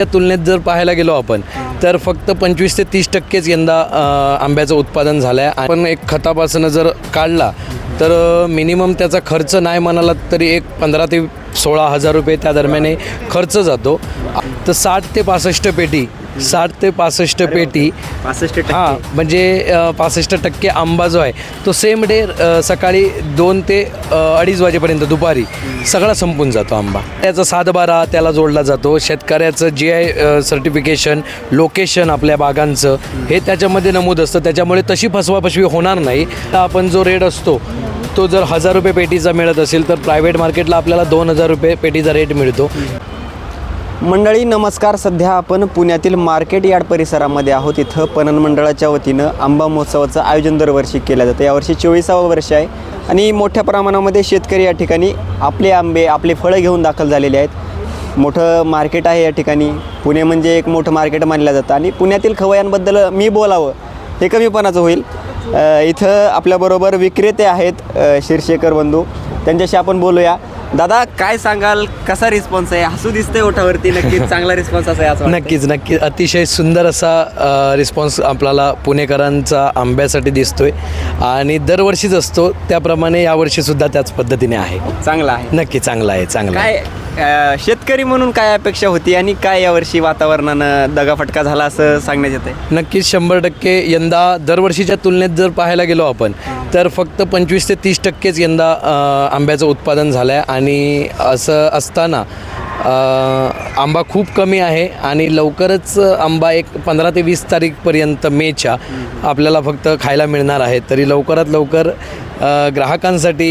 त्या तुलनेत जर पाहायला गेलो आपण तर फक्त पंचवीस ते तीस टक्केच यंदा आंब्याचं उत्पादन झालं आहे आपण एक खतापासून जर काढला तर मिनिमम त्याचा खर्च नाही म्हणाला तरी एक पंधरा ते सोळा हजार रुपये त्या दरम्यान खर्च जातो. तर साठ ते पासष्ट पेटी साठ ते पासष्ट पेटी. पासष्ट हां म्हणजे पासष्ट टक्के आंबा जो आहे तो सेम डे सकाळी दोन ते अडीच वाजेपर्यंत दुपारी सगळा संपून जातो आंबा. त्याचा सातबारा त्याला जोडला जातो. शेतकऱ्याचं जी आय सर्टिफिकेशन लोकेशन आपल्या बागांचं हे त्याच्यामध्ये नमूद असतं. त्याच्यामुळे तशी फसवाफसवी होणार नाही. तर आपण जो रेट असतो तो जर हजार रुपये पेटीचा मिळत असेल तर प्रायव्हेट मार्केटला आपल्याला दोन हजार रुपये पेटीचा रेट मिळतो. मंडळी नमस्कार. सध्या आपण पुण्यातील मार्केट यार्ड परिसरामध्ये आहोत. इथं पणन मंडळाच्या वतीनं आंबा महोत्सवाचं आयोजन दरवर्षी केलं जातं. यावर्षी चोवीसावं वर्ष आहे आणि मोठ्या प्रमाणामध्ये शेतकरी या ठिकाणी आपले आंबे आपले फळं घेऊन दाखल झालेले आहेत. मोठं मार्केट आहे या ठिकाणी. पुणे म्हणजे एक मोठं मार्केट मानलं जातं आणि पुण्यातील खवयांबद्दल मी बोलावं हे कमीपणाचं होईल. इथं आपल्याबरोबर विक्रेते आहेत अ, शिरशेकर बंधू. त्यांच्याशी आपण बोलूया. दादा काय सांगाल? कसा रिस्पॉन्स आहे? हसू दिसतंय ओठावरती. नक्कीच चांगला रिस्पॉन्स असा आहे असं. नक्कीच नक्कीच. अतिशय सुंदर असा रिस्पॉन्स आपल्याला पुणेकरांचा आंब्यासाठी दिसतोय. आणि दरवर्षीच असतो. त्याप्रमाणे यावर्षीसुद्धा त्याच पद्धतीने आहे. चांगला आहे. नक्की चांगला आहे चांगला आहे. काय अ, शेतकरी म्हणून काय अपेक्षा होती आणि काय यावर्षी वातावरणानं दगाफटका झाला असं सांगण्यात येत आहे नक्कीच शंभर टक्के यंदा दरवर्षीच्या तुलनेत जर पाहायला गेलो आपण तर फक्त पंचवीस ते तीस टक्केच यंदा अ, आंब्याचं उत्पादन झालं आहे आणि असं असताना आंबा खूप कमी आहे आणि लवकरच आंबा एक पंधरा ते वीस तारीखपर्यंत मेच्या आपल्याला फक्त खायला मिळणार आहे. तरी लवकरात लवकर ग्राहकांसाठी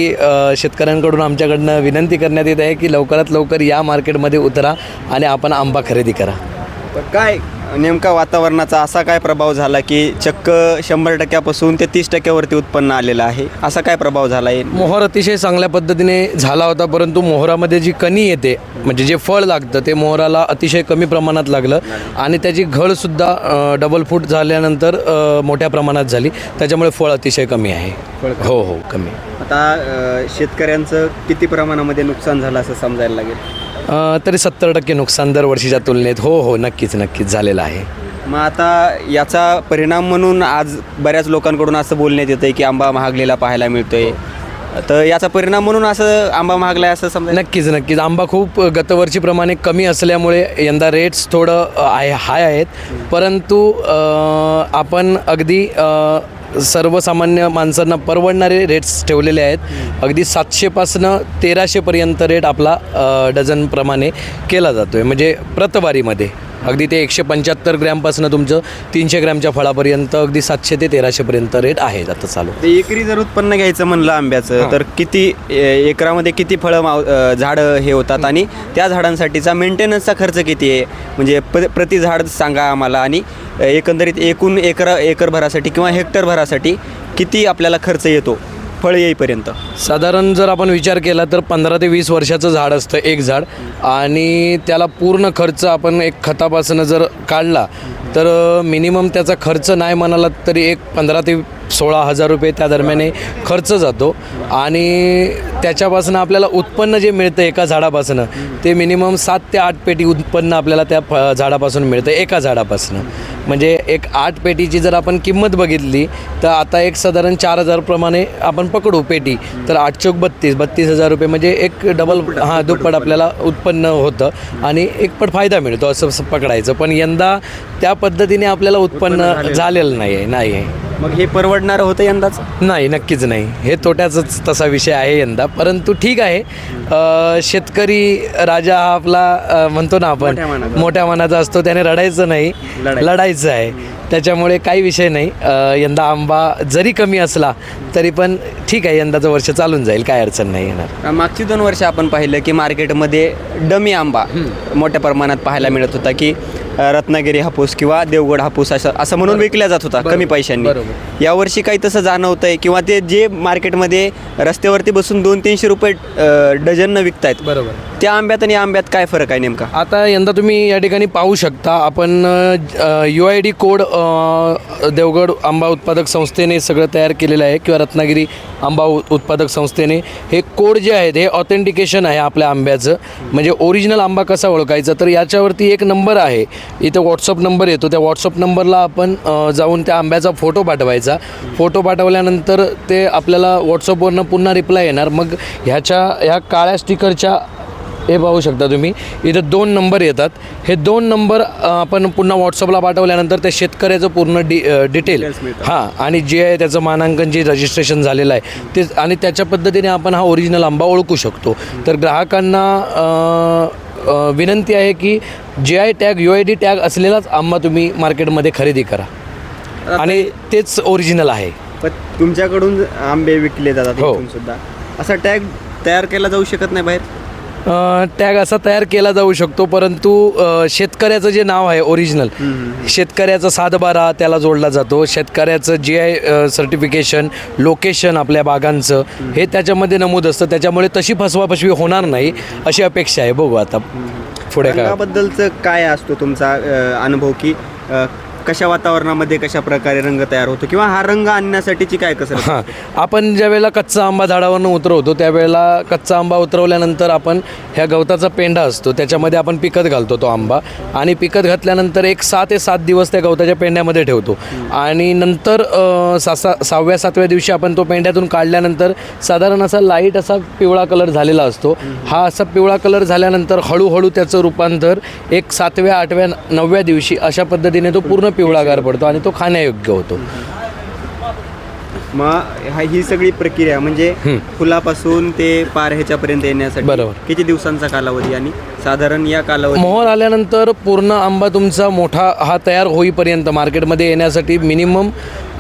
शेतकऱ्यांकडून आमच्याकडनं विनंती करण्यात येत आहे की लवकरात लवकर या मार्केटमध्ये उतरा आणि आपण आंबा खरेदी करा. काय नेमका वातावरणाचा असा काय प्रभाव झाला की चक्क शंभर टक्क्यापासून ते तीस टक्क्यावरती उत्पन्न आलेलं आहे? असा काय प्रभाव झाला आहे मोहर अतिशय चांगल्या पद्धतीने झाला होता परंतु मोहरामध्ये जी कणी येते म्हणजे जे फळ लागतं ते मोहराला अतिशय कमी प्रमाणात लागलं आणि त्याची घडसुद्धा अ, डबल फूट झाल्यानंतर मोठ्या प्रमाणात झाली. त्याच्यामुळे फळ अतिशय कमी आहे. हो हो कमी. आता शेतकऱ्यांचं किती प्रमाणामध्ये नुकसान झालं असं समजायला लागेल? तरी सत्तर टक्के नुकसान दरवर्षीच्या तुलनेत हो हो नक्कीच नक्कीच झालेलं आहे. मग आता याचा परिणाम म्हणून आज बऱ्याच लोकांकडून असं बोलण्यात येतं की आंबा महागलेला पाहायला मिळतोय. तर याचा परिणाम म्हणून असं आंबा महागलाय असं समजा नक्कीच नक्कीच. आंबा खूप गतवर्षीप्रमाणे कमी असल्यामुळे यंदा रेट्स थोडं आहे हाय आहेत. परंतु अ, आपण अगदी अ, सर्वसामान्य माणसांना परवडणारे रेट्स ठेवलेले आहेत. अगदी सातशेपासनं तेराशेपर्यंत रेट आपला डझनप्रमाणे केला जातो आहे म्हणजे प्रतवारीमध्ये. अगदी ते एकशे पंच्याहत्तर ग्रॅमपासून तुमचं तीनशे ग्रॅमच्या फळापर्यंत अगदी सातशे ते तेराशेपर्यंत रेट आहेत आता चालू. ते एकरी जर उत्पन्न घ्यायचं म्हणलं आंब्याचं तर किती ए- एकरामध्ये किती फळं माव अ, झाडं हे होतात आणि त्या झाडांसाठीचा मेंटेनन्सचा खर्च किती आहे? म्हणजे प्र प्रति झाड सांगा आम्हाला आणि अ, एकंदरीत एकूण एकर एकर भरासाठी किंवा हेक्टर भरासाठी किती आपल्याला खर्च येतो? फळ येईपर्यंत? साधारण जर आपण विचार केला तर पंधरा ते वीस वर्षाचं झाड असतं एक झाड. आणि त्याला पूर्ण खर्च आपण एक खतापासून जर काढला तर मिनिमम त्याचा खर्च नाही म्हणाला तरी एक पंधरा ते सोळा हजार रुपये त्या दरम्यान खर्च जातो. आणि त्याच्यापासून आपल्याला उत्पन्न जे मिळतं एका झाडापासून ते मिनिमम सात ते आठ पेटी उत्पन्न आपल्याला त्या फ झाडापासून मिळतं एका झाडापासून. म्हणजे एक आठ पेटीची जर आपण किंमत बघितली तर आता एक साधारण चार हजारप्रमाणे आपण पकडू पेटी. तर आठ चौक बत्तीस बत्तीस हजार रुपये म्हणजे एक डबल हां दुप्पट आपल्याला उत्पन्न होतं. आणि एक पट फायदा मिळतो असं पकडायचं. पण यंदा त्या पद्धतीने आपल्याला उत्पन्न झालेलं नाही आहे नाही आहे मग हे परवडणारं होतं यंदाच? नाही नक्कीच नाही. हे तोट्याचाच तसा विषय आहे यंदा. परंतु ठीक आहे. अ, शेतकरी राजा हा आपला अ, म्हणतो ना आपण मोठ्या मनाचा. मोठ्या मनाचा असतो. त्याने रडायचं नाही. लढायचं. लढायचं आहे. त्याच्यामुळे काही विषय नाही. अ, यंदा आंबा जरी कमी असला तरी पण ठीक आहे यंदाचं वर्ष चालून जाईल. काय अडचण नाही येणार. मागची दोन वर्ष आपण पाहिलं की मार्केटमध्ये डमी आंबा मोठ्या प्रमाणात पाहायला मिळत होता की रत्नागिरी हापूस किंवा देवगड हापूस असं असं म्हणून विकला जात होता कमी पैशांनी. बरोबर. यावर्षी काही तसं जाणवतंय किंवा ते जे मार्केटमध्ये रस्त्यावरती बसून दोन तीनशे रुपये अ, डझननं विकतायत. बरोबर. त्या आंब्यात आणि आंब्यात काय फरक आहे नेमका? आता यंदा तुम्ही या ठिकाणी पाहू शकता आपण U I D code Devgad आंबा उत्पादक संस्थेने सगळं तयार केलेलं आहे किंवा रत्नागिरी आंबा उत्पादक संस्थेने. हे कोड जे आहेत हे ऑथेंटिकेशन आहे आपल्या आंब्याचं. म्हणजे ओरिजिनल आंबा कसा ओळखायचा? तर याच्यावरती एक नंबर आहे. इथं व्हॉट्सअप नंबर येतो. त्या व्हॉट्सअप नंबरला आपण जाऊन त्या आंब्याचा फोटो पाठवायचा. फोटो पाठवल्यानंतर ते आपल्याला व्हॉट्सअपवरनं पुन्हा रिप्लाय येणार. मग ह्याच्या ह्या काळ्या स्टिकरच्या हे पाहू शकता तुम्ही. इथं दोन नंबर येतात. हे दोन नंबर आपण पुन्हा व्हॉट्सअपला पाठवल्यानंतर त्या शेतकऱ्याचं पूर्ण डि डिटेल. हां आणि जे आहे त्याचं मानांकन जे रजिस्ट्रेशन झालेलं आहे ते आणि त्याच्या पद्धतीने आपण हा ओरिजिनल आंबा ओळखू शकतो. तर ग्राहकांना विनंती आहे की G I tag U I D tag असलेलाच आंबा तुम्ही मार्केटमध्ये खरेदी करा. आणि तेच ओरिजिनल आहे. पण तुमच्याकडून आंबे विकले जातात हो. सुद्धा. असा टॅग तयार केला जाऊ शकत नाही बाहेर? टॅग असा तयार केला जाऊ शकतो परंतु शेतकऱ्याचं जे नाव आहे ओरिजिनल शेतकऱ्याचा सातबारा त्याला जोडला जातो. शेतकऱ्याचं जी आय सर्टिफिकेशन लोकेशन आपल्या बागांचं हे त्याच्यामध्ये नमूद असतं. त्याच्यामुळे तशी फसवाफसवी होणार नाही अशी अपेक्षा आहे. बघू आता पुढे काय? काय असतो तुमचा अनुभव की कशा वातावरणामध्ये कशा प्रकारे रंग तयार होतो किंवा हा रंग आणण्यासाठीची काय कसरत हां. आपण ज्या वेळेला कच्चा आंबा झाडावरनं उतरवतो त्यावेळेला कच्चा आंबा उतरवल्यानंतर आपण ह्या गवताचा पेंडा असतो त्याच्यामध्ये आपण पिकत घालतो तो आंबा आणि पिकत घातल्यानंतर एक सहा ते सात दिवस त्या गवताच्या पेंड्यामध्ये ठेवतो. आणि नंतर सा सहाव्या सातव्या दिवशी आपण तो पेंड्यातून काढल्यानंतर साधारण असा लाइट असा पिवळा कलर झालेला असतो. हा असा पिवळा कलर झाल्यानंतर हळूहळू त्याचं रूपांतर एक सातव्या आठव्या नवव्या दिवशी अशा पद्धतीने तो पूर्ण पिवळागार पडतो आणि तो खाण्यायोग्य होतो मग हा ही सगळी प्रक्रिया म्हणजे हं. फुलापासून ते पार ह्याच्यापर्यंत येण्यासाठी बरोबर. किती दिवसांचा कालावधी आणि साधारण या कालावधी मोहर आल्यानंतर पूर्ण आंबा तुमचा मोठा हा तयार होईपर्यंत मार्केटमध्ये येण्यासाठी मिनिमम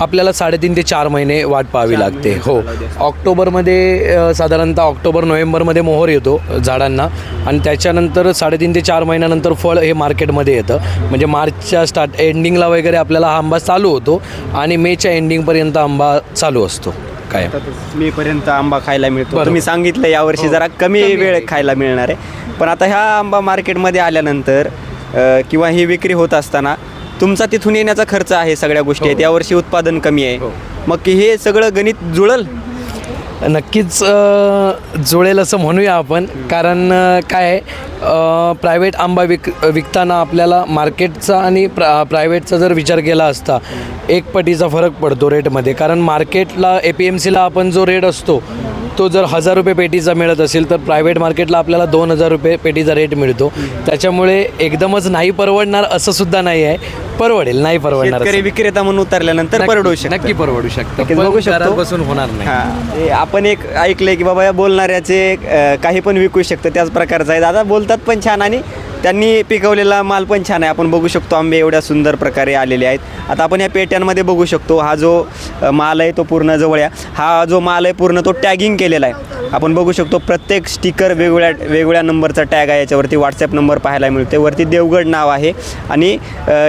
आपल्याला साडेतीन ते चार महिने वाट पाहावी लागते. हो. ऑक्टोबरमध्ये साधारणतः ऑक्टोबर नोव्हेंबरमध्ये मोहर येतो झाडांना आणि त्याच्यानंतर साडेतीन ते चार महिन्यानंतर फळ हे मार्केटमध्ये येतं. म्हणजे मार्चच्या स्टार्ट एंडिंगला वगैरे आपल्याला हा आंबा चालू होतो आणि मेच्या एंडिंगपर्यंत आंबा चालू असतो. काय मे पर्यंत आंबा खायला मिळतो बरोबर. तुम्ही सांगितलं यावर्षी हो. जरा कमी कमी वेळ आहे. खायला मिळणार आहे पण आता ह्या आंबा मार्केटमध्ये आल्यानंतर अ, किंवा ही विक्री होत असताना तुमचा तिथून येण्याचा खर्च आहे सगळ्या गोष्टी आहेत हो. यावर्षी उत्पादन कमी आहे हो. मग हे सगळं गणित जुळल नक्कीच जुळेल असं म्हणूया आपण. कारण काय आहे प्रायव्हेट आंबा विक विकताना आपल्याला मार्केटचा आणि प्रा प्रायव्हेटचा जर विचार केला असता एक पटीचा फरक पडतो रेटमध्ये कारण मार्केटला ए पी एम सीला आपण जो रेट असतो तो जर हजार रुपये पेटीचा मिळत असेल तर प्रायव्हेट मार्केटला आपल्याला दोन हजार रुपये पेटीचा रेट मिळतो. त्याच्यामुळे एकदमच नाही परवडणार असं सुद्धा नाही आहे. परवडेल नाही परवडणार शेतकरी असं. विक्रेता म्हणून उतरल्यानंतर नक्की- परवडू शकतं. नक्की परवडू शकतं. नक्कीच पण बघू शकतो. घरात बसून होणार नाही. हा आपण एक ऐकलंय की बाबा या बोलणाऱ्याचे अ, काही पण विकू शकतं त्याच प्रकारचं आहे. दादा बोलतात पण छान आणि त्यांनी पिकवलेला माल पण छान आहे. आपण बघू शकतो आंबे एवढ्या सुंदर प्रकारे आलेले आहेत. आता आपण या पेट्यांमध्ये बघू शकतो हा जो माल आहे तो पूर्ण जवळ आहे. हा जो माल आहे पूर्ण तो टॅगिंग केलेला आहे. आपण बघू शकतो प्रत्येक स्टिकर वेगवेगळ्या वेगवेगळ्या नंबरचा टॅग आहे. याच्यावरती व्हॉट्सॲप नंबर पाहायला मिळते वरती देवगड नाव आहे. आणि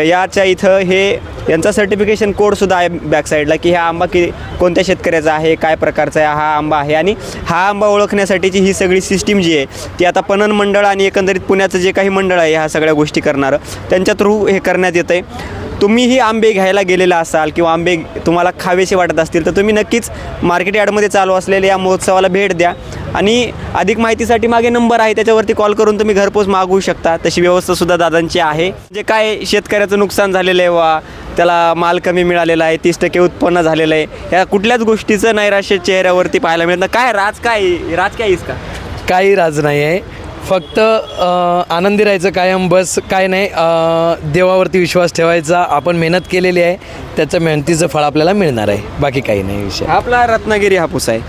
याच्या इथं हे यांचा सर्टिफिकेशन कोडसुद्धा आहे बॅकसाईडला की हा आंबा की कोणत्या शेतकऱ्याचा आहे काय प्रकारचा आहे हा आंबा आहे. आणि हा आंबा ओळखण्यासाठीची ही सगळी सिस्टीम जी आहे ती आता पणन मंडळ आणि एकंदरीत पुण्याचं जे काही मंडळ आहे ह्या सगळ्या गोष्टी करणारं. त्यांच्या थ्रू हे करण्यात येतं आहे तुम्हीही आंबे घ्यायला गेलेला असाल किंवा आंबे तुम्हाला खावेसे वाटत असतील तर तुम्ही नक्कीच मार्केट यार्डमध्ये चालू असलेल्या या महोत्सवाला भेट द्या. आणि अधिक माहितीसाठी मागे नंबर आहे त्याच्यावरती कॉल करून तुम्ही घरपोच मागवू शकता. तशी व्यवस्थासुद्धा दादांची आहे. जे काय शेतकऱ्याचं नुकसान झालेलं आहे वा त्याला माल कमी मिळालेला आहे तीस टक्के उत्पन्न झालेलं आहे या कुठल्याच गोष्टीचं नैराश्य चेहऱ्यावरती पाहायला मिळत नाही. काय राज काय राज काय आहेस का? काही राज नाही आहे. फक्त आनंदी राहायचं कायम बस काय नाही देवावरती विश्वास ठेवायचा आपण मेहनत केलेली आहे त्याचं मेहनतीचं फळ आपल्याला मिळणार आहे बाकी काही नाही विषय. आपला रत्नागिरी हापूस आहे.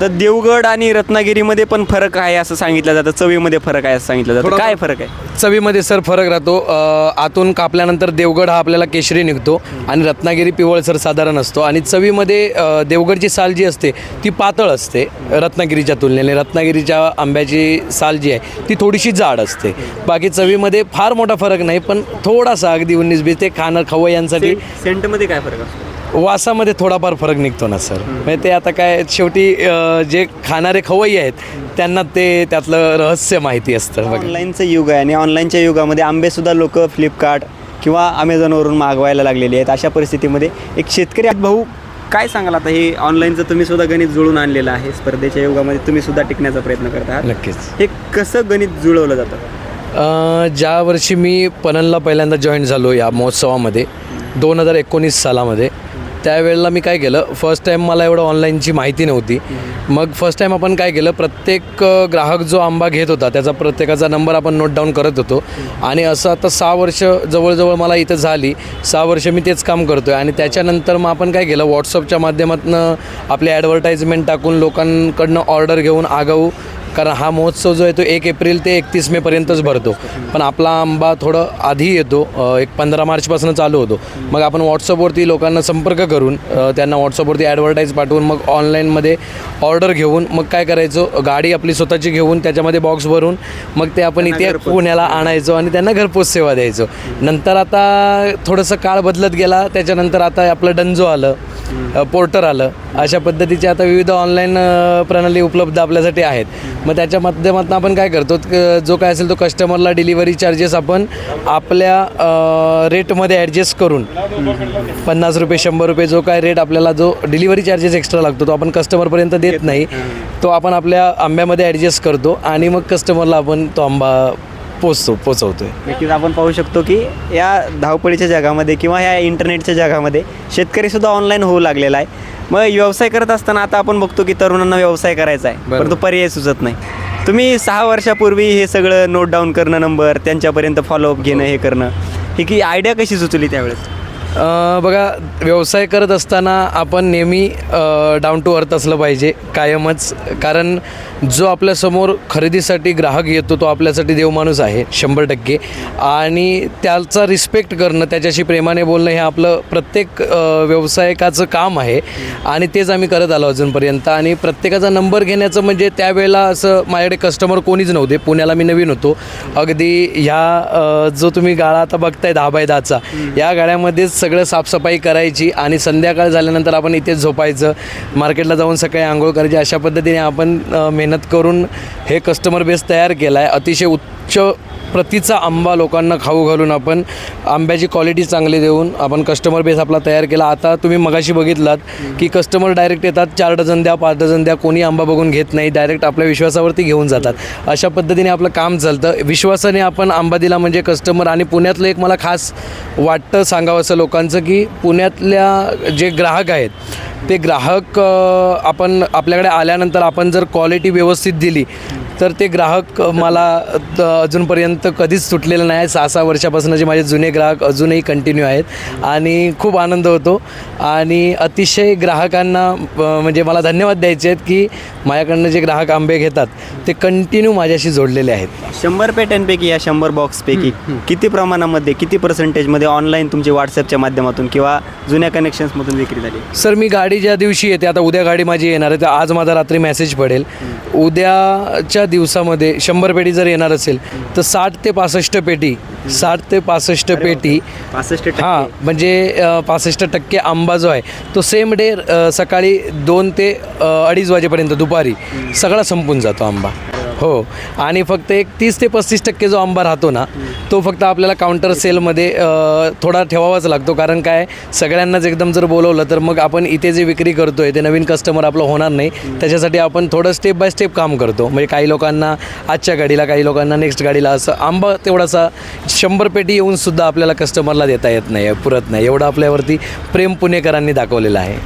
तर देवगड आणि रत्नागिरीमध्ये पण फरक आहे असं सांगितलं जातं. चवीमध्ये फरक आहे असं सांगितलं जातं. काय फरक आहे? चवीमध्ये सर फरक राहतो. अ, आतून कापल्यानंतर देवगड हा आपल्याला केशरी निघतो आणि रत्नागिरी पिवळसर साधारण असतो. आणि चवीमध्ये अ, देवगडची साल जी असते ती पातळ असते रत्नागिरीच्या तुलनेने. रत्नागिरीच्या आंब्याची साल जी आहे ती थोडीशी जाड असते. बाकी चवीमध्ये फार मोठा फरक नाही पण थोडासा अगदी उन्नीस बीस ते खाणं खवय्यांसाठी सेंटमध्ये काय फरक असतो? वासामध्ये थोडाफार फरक निघतो ना सर. म्हणजे ते आता काय शेवटी अ, जे खाणारे खवय्ये आहेत त्यांना ते त्यातलं रहस्य माहिती असतं बघा. ऑनलाईनचं युग आहे आणि ऑनलाईनच्या युगामध्ये आंबेसुद्धा लोक फ्लिपकार्ट किंवा अमेझॉनवरून मागवायला लागलेले आहेत अशा परिस्थितीमध्ये एक शेतकरी. भाऊ काय सांगाल आता? हे ऑनलाईनचं तुम्ही सुद्धा गणित जुळून आणलेलं आहे. स्पर्धेच्या युगामध्ये तुम्ही सुद्धा टिकण्याचा प्रयत्न करत आहात. नक्कीच. हे कसं गणित जुळवलं जातं? अ, ज्या वर्षी मी पणनला पहिल्यांदा जॉईन झालो या महोत्सवामध्ये दोन हजार एकोणीस सालामध्ये त्यावेळेला मी काय केलं फर्स्ट टाईम मला एवढं ऑनलाईनची माहिती नव्हती. मग फर्स्ट टाईम आपण काय केलं प्रत्येक ग्राहक जो आंबा घेत होता त्याचा प्रत्येकाचा नंबर आपण नोट डाऊन करत होतो. आणि असं आता सहा वर्ष जवळजवळ मला इथं झाली. सहा वर्ष मी तेच काम करतो आहे आणि त्याच्यानंतर मग आपण काय केलं व्हॉट्सअपच्या माध्यमातून आपले ॲडव्हर्टाईजमेंट टाकून लोकांकडनं ऑर्डर घेऊन आगाऊ कारण हा महोत्सव जो आहे तो एक एप्रिल ते एकतीस मेपर्यंतच भरतो. पण आपला आंबा थोडं आधी येतो. एक पंधरा मार्चपासून चालू होतो. मग आपण व्हॉट्सअपवरती लोकांना संपर्क करून त्यांना व्हॉट्सअपवरती ॲडव्हर्टाईज पाठवून मग ऑनलाईनमध्ये ऑर्डर घेऊन मग काय करायचो? गाडी आपली स्वतःची घेऊन त्याच्यामध्ये बॉक्स भरून मग ते आपण इथे. पुण्याला आणायचो आणि त्यांना घरपोच सेवा द्यायचो. नंतर आता थोडंसं काळ बदलत गेला. त्याच्यानंतर आता आपलं डंजो आलं. पोर्टर आलं. अशा पद्धतीचे आता विविध ऑनलाईन प्रणाली उपलब्ध आपल्यासाठी आहेत. मग त्याच्या माध्यमातून आपण काय करतो? क- जो काय असेल तो कस्टमरला डिलिव्हरी चार्जेस आपण आपल्या रेटमध्ये ॲडजस्ट करून पन्नास रुपये शंभर रुपये जो काय रेट आपल्याला जो डिलिव्हरी चार्जेस एक्स्ट्रा लागतो तो आपण कस्टमरपर्यंत देत नाही. तो आपण आपल्या आंब्यामध्ये ॲडजस्ट करतो आणि मग कस्टमरला आपण तो आंबा पोचतो पोचवतो आहे नक्कीच आपण पाहू शकतो की या धावपळीच्या जगामध्ये किंवा या इंटरनेटच्या जगामध्ये शेतकरीसुद्धा ऑनलाईन होऊ लागलेला आहे. मग व्यवसाय करत असताना आता आपण बघतो की तरुणांना व्यवसाय करायचा आहे बरोबर. परंतु पर्याय सुचत नाही. तुम्ही सहा वर्षापूर्वी हे सगळं नोट डाऊन करणं नंबर त्यांच्यापर्यंत फॉलोअप घेणं हे करणं ही की आयडिया कशी सुचली त्यावेळेस? बघा व्यवसाय करत असताना आपण नेहमी डाऊन टू अर्थ असलं पाहिजे कायमच. कारण जो आपल्यासमोर खरेदीसाठी ग्राहक येतो तो आपल्यासाठी देवमाणूस आहे शंभर टक्के. आणि त्याचा रिस्पेक्ट करणं त्याच्याशी प्रेमाने बोलणं हे आपलं प्रत्येक व्यावसायिकाचं काम आहे. आणि तेच आम्ही करत आलो अजूनपर्यंत. आणि प्रत्येकाचा नंबर घेण्याचं म्हणजे त्यावेळेला असं माझ्याकडे कस्टमर कोणीच नव्हते. पुण्याला मी नवीन होतो. अगदी ह्या जो तुम्ही गाळा आता बघताय दहा बाय दहाचा या गाड्यामध्येच सगळं साफसफाई करायची आणि संध्याकाळ झाल्यानंतर आपण इथेच झोपायचं. मार्केटला जाऊन सकाळी आंघोळ करायची. अशा पद्धतीने आपण मेहनत करून हे कस्टमर बेस तयार केला आहे अतिशय उच्च प्रतीचा आंबा लोकांना खाऊ घालून आपण आंब्याची क्वालिटी चांगली देऊन आपण कस्टमर बेस आपला तयार केला. आता तुम्ही मगाशी बघितलात की कस्टमर डायरेक्ट येतात चार डझन द्या पाच डझन द्या कोणी आंबा बघून घेत नाही डायरेक्ट आपल्या विश्वासावरती घेऊन जातात. अशा पद्धतीने आपलं काम चालतं. विश्वासाने आपण आंबा दिला म्हणजे कस्टमर आणि पुण्यातलं एक मला खास वाटतं सांगावं असं लोकांचं की पुण्यातल्या जे ग्राहक आहेत ते ग्राहक आपण आपल्याकडे आल्यानंतर आपण जर क्वालिटी व्यवस्थित दिली तर ते ग्राहक मला अजूनपर्यंत कधीच सुटलेलं नाही. सहा सहा वर्षापासून जे माझे जुने ग्राहक अजूनही कंटिन्यू आहेत. आणि खूप आनंद होतो. आणि अतिशय ग्राहकांना म्हणजे मला धन्यवाद द्यायचे आहेत की माझ्याकडनं जे ग्राहक आंबे घेतात ते कंटिन्यू माझ्याशी जोडलेले आहेत. शंभर पेट्यांपैकी या शंभर बॉक्सपैकी किती प्रमाणामध्ये किती पर्सेंटेजमध्ये ऑनलाईन तुमची व्हॉट्सअपच्या माध्यमातून किंवा जुन्या कनेक्शन्समधून विक्री झाली? सर मी गाडी ज्या दिवशी येते आता उद्या गाडी माझी येणार आहे तर आज माझा रात्री मेसेज पडेल. उद्याच्या दिवसामध्ये शंभर पेटी जर येणार असेल तर साठ ते पासष्ट पेटी साठ ते पासष्ट पेटी पासष्ट हां म्हणजे पासष्ट टक्के आंबा जो आहे तो सेम डे सकाळी दोन ते अडीच वाजेपर्यंत दुपारी सगळा संपून जातो आंबा. हो. आणि फक्त एक तीस ते पस्तीस टक्के जो आंबा राहतो ना तो फक्त आपल्याला काउंटर सेलमध्ये थोडा ठेवावाच लागतो. कारण काय सगळ्यांनाच एकदम जर बोलवलं तर मग आपण इथे जे विक्री करतोय ते नवीन कस्टमर आपलं होणार नाही. त्याच्यासाठी आपण थोडं स्टेप बाय स्टेप काम करतो. म्हणजे काही लोकांना आजच्या गाडीला काही लोकांना नेक्स्ट गाडीला असं आंबा तेवढासा शंभर पेटी येऊन सुद्धा आपल्याला कस्टमरला देता येत नाही पुरत नाही. एवढं आपल्यावरती प्रेम पुणेकरांनी दाखवलेलं आहे.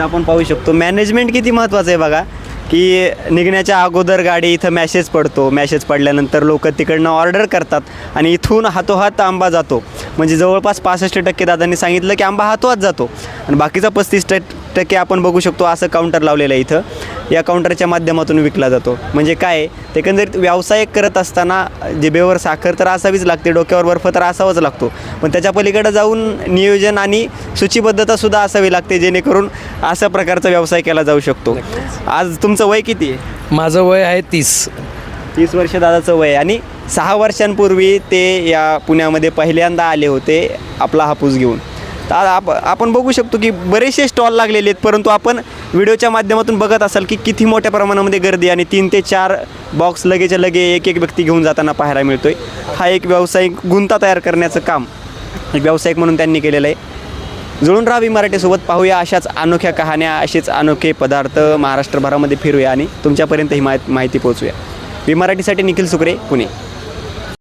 आपण पाहू शकतो. मॅनेजमेंट किती महत्त्वाचं आहे बघा. की निघण्याच्या अगोदर गाडी इथं मॅसेज पडतो. मॅसेज पडल्यानंतर लोक तिकडनं ऑर्डर करतात आणि इथून हातोहात आंबा जातो. म्हणजे जवळपास पासष्ट टक्के दादांनी सांगितलं की आंबा हातोहात जातो. आणि बाकीचा पस्तीस टक्के टक्के आपण बघू शकतो असं काउंटर लावलेलं आहे इथं. या काउंटरच्या माध्यमातून विकला जातो. म्हणजे काय ते एकंदरीत व्यवसाय करत असताना जिभेवर साखर तर असावीच लागते. डोक्यावर बर्फ तर असावाच लागतो. पण त्याच्या पलीकडे जाऊन नियोजन आणि सूचीबद्धतासुद्धा असावी लागते जेणेकरून अशा प्रकारचा व्यवसाय केला जाऊ शकतो. आज तुमचं वय किती आहे? माझं वय आहे तीस. तीस वर्ष दादाचं वय आणि सहा वर्षांपूर्वी ते या पुण्यामध्ये पहिल्यांदा आले होते आपला हापूस घेऊन. तर आप आपण बघू शकतो की बरेचसे स्टॉल लागलेले आहेत परंतु आपण व्हिडिओच्या माध्यमातून बघत असाल की किती मोठ्या प्रमाणामध्ये गर्दी आणि तीन ते चार बॉक्स लगेच्या लगे एक एक व्यक्ती घेऊन जाताना पाहायला मिळतोय. हा एक व्यावसायिक गुंता तयार करण्याचं काम एक व्यावसायिक म्हणून त्यांनी केलेलं आहे. जुळून राहावी मराठीसोबत पाहूया अशाच अनोख्या कहाण्या असेच अनोखे पदार्थ महाराष्ट्रभरामध्ये फिरूया आणि तुमच्यापर्यंत ही माहिती पोहोचूया. मी मराठीसाठी निखिल सुकरे पुणे.